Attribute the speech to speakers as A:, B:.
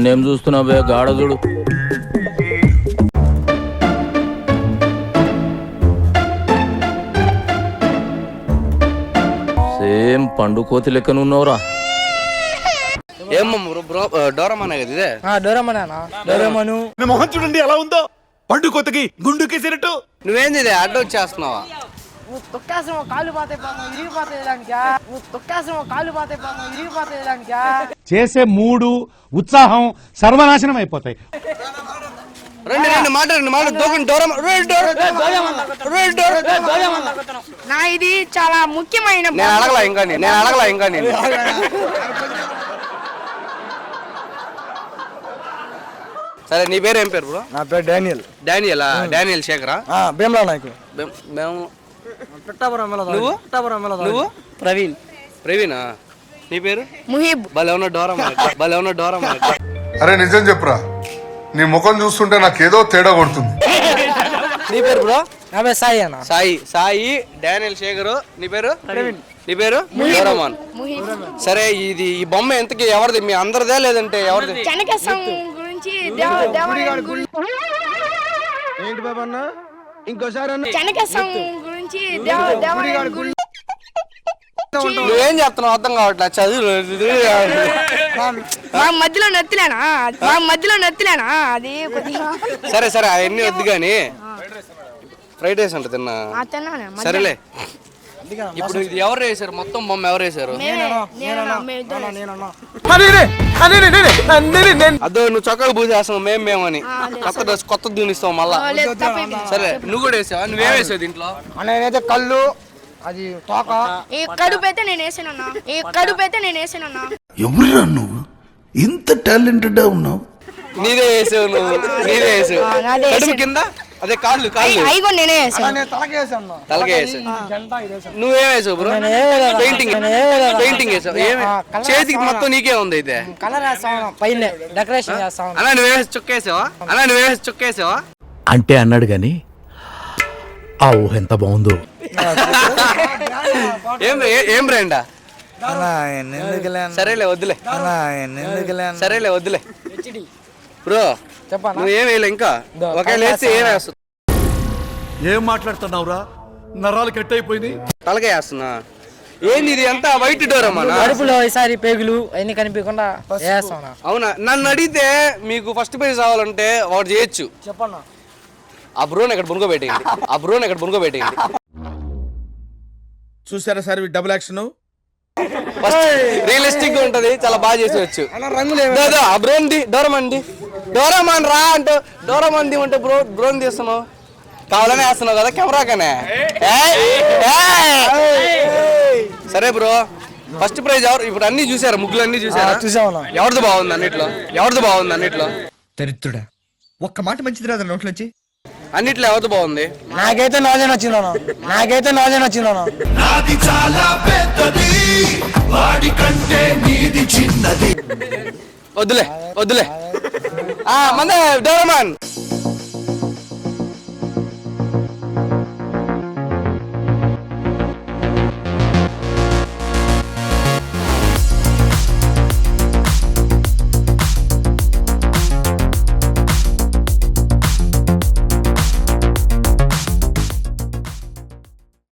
A: నన్నేం చూస్తున్నావు గాడదుడు సేమ్ పండు కోతి లెక్కనున్నావురా
B: డోరమానే కదా ఇదే?
C: డోరమనా డోరమను.
D: నా మొహం చూడండి ఎలా ఉందో. పండు కొత్తకి గుండుకేసినట్టు
B: నువ్వేంది ఇది? అడ్డు వచ్చేస్తున్నావా
C: నువ్వు తొక్కేసిన కాళ్ళు పోతాయి పాము ఇరిగిపోతాయి దానికా నువ్వు తొక్కేసిన కాళ్ళు పోతాయి పాము ఇరిగిపోతాయి దానికా
E: చేసే మూడు ఉత్సాహం సర్వనాశనం అయిపోతాయి.
B: రండి రండి మాట రండి మాట దూకండి డోరమా రే డోర రే డోర
F: నా ఇది చాలా ముఖ్యమైన
B: నేను అడగలా ఇంకా నేను నేను అడగలా ఇంకా నేను. సరే నీ పేరు ఏం పేరు బ్రో?
C: నా పేరు డానియల్.
B: డానియలా? డానియల్ శేఖరా?
C: భీమలా నాయకు.
B: మేము- నువ్వు?
C: పిట్టాపురం
B: నువ్వు?
C: ప్రవీణ్.
B: ప్రవీణా? నీ పేరు?
F: ముహిబ్.
B: భలే ఉన్న డోరమా భలే ఉన్న డోరమా
G: అరే నిజం చెప్పురా. నీ ముఖం చూస్తుంటే నాకేదో తేడా కొడుతుంది.
B: నీ పేరు బ్రో?
C: నా పేరు సాయి అన్న.
B: సాయి. సాయి డానియల్ శేఖర్. నీ పేరు? నీ పేరు? డోరమాన్. సరే ఇది ఈ బొమ్మ ఎంతకి ఎవరిది? మీ అందరిదే లేదంటే ఎవరిది?
F: గురించి
C: ఏంటి బాబా అన్న? ఇంకోసారి
F: గురించి
B: నువ్వేం చెప్తున్నావు అర్థం కావట్లేదు చదువు
F: మా మధ్యలో నత్తిలేనా మా మధ్యలో నత్తిలేనా అది
B: సరే సరే అవన్నీ వద్దు కానీ ఫ్రైడ్ రైస్ అంటే తిన్నా. సరేలే. ఇప్పుడు ఇది ఎవరు వేసారు మొత్తం బొమ్మ ఎవరు వేసారు అదో నువ్వు చక్కగా పూజేస్తావు మేము మేమని కొత్త డ్రెస్ కొత్త దూనిస్తావు మళ్ళా. సరే నువ్వు కూడా వేసావా? నువ్వేం వేసావు దీంట్లో?
C: నేనైతే కళ్ళు అది తోక.
F: ఈ కడుపు అయితే నేను వేసానన్నా ఈ కడుపు అయితే నేను వేసానన్నా
H: ఎవరురా నువ్వు? ఇంత టాలెంటెడ్ ఉన్నావు?
B: నీదే వేసావు నువ్వు. నీదే వేసావు. కడుపు. కింద? అదే కాళ్ళు కాళ్ళు.
F: అవి కూడా నేనే వేసాను.
C: నేను తలకేసాను
B: తలకే వేసావు నువ్వేం వేసావు బ్రో? పెయింటింగ్ పెయింటింగ్ వేసావు. ఏమి? చేతికి మొత్తం నీకే ఉంది అయితే.
C: కలర్ వేస్తాను పైన. డెకరేషన్ చేస్తాను
B: అలా నువ్వే చుక్కేసావా? అలా నువ్వే చుక్కేసావా?
H: అంటే అన్నాడు గాని ఆ ఊహ ఎంత బాగుందో.
B: ఏం ఏ- ఏం బ్రాండా సరేలే వద్దులే. సరేలే వద్దులే. బ్రో
C: చెప్పనా?
B: నువ్వు ఏం వేయలే ఇంకా? ఒకవేళ వేస్తే ఏం
D: మాట్లాడుతున్నావురా? నరాలు కట్ అయిపోయింది
B: తలకే వేస్తున్నా. ఏంది ఇది ఎంత వైట్ డోర్ అమ్మా
C: కడుపులో ఈసారి పేగులు అన్ని కనిపించకుండా వేస్తాను
B: అవునా? నన్ను అడిగితే మీకు ఫస్ట్ ప్రైజ్ రావాలంటే వాడు చేయొచ్చు.
C: చెప్పన్నా?
B: ఆ బ్రోని ఇక్కడ బునుకోబెట్టేయండి ఆ బ్రోని ఇక్కడ బునుకోబెట్టేయండి
D: చూసారా సార్ డబుల్ యాక్షన్
B: ఫస్ట్ రియలిస్టిక్గా ఉంటది చాలా బాగా చేసేవచ్చు
C: రంగులు
B: దో, ది డోరమాన్ ది. డోరమాన్ రా అంటూ డోరమాన్ ది అంటే బ్రో బ్రోన్ తీస్తున్నావు. కావాలనే వేస్తున్నావు కదా కెమెరాకనే ఏయ్, ఏయ్. సరే బ్రో ఫస్ట్ ప్రైజ్ ఎవరు? ఇప్పుడు అన్ని చూసారా? ముగ్గులు అన్ని చూసారా
C: చూసామన్నా
B: ఎవరిది బాగుంది అన్నిట్లో? ఎవరిది బాగుంది అన్నిట్లో?
I: దరిద్రుడా ఒక్క మాట మంచిది రాదు నోట్లోంచి?
B: అన్నిట్లో ఎవరిది బాగుంది?
C: నాకైతే నాదే నచ్చిందన్న నాకైతే నాదే
H: నాది చాలా పెద్దది వాడి కంటే నీది చిన్నది.
B: వద్దులే వద్దులే. ఆ మందే డోరమాన్.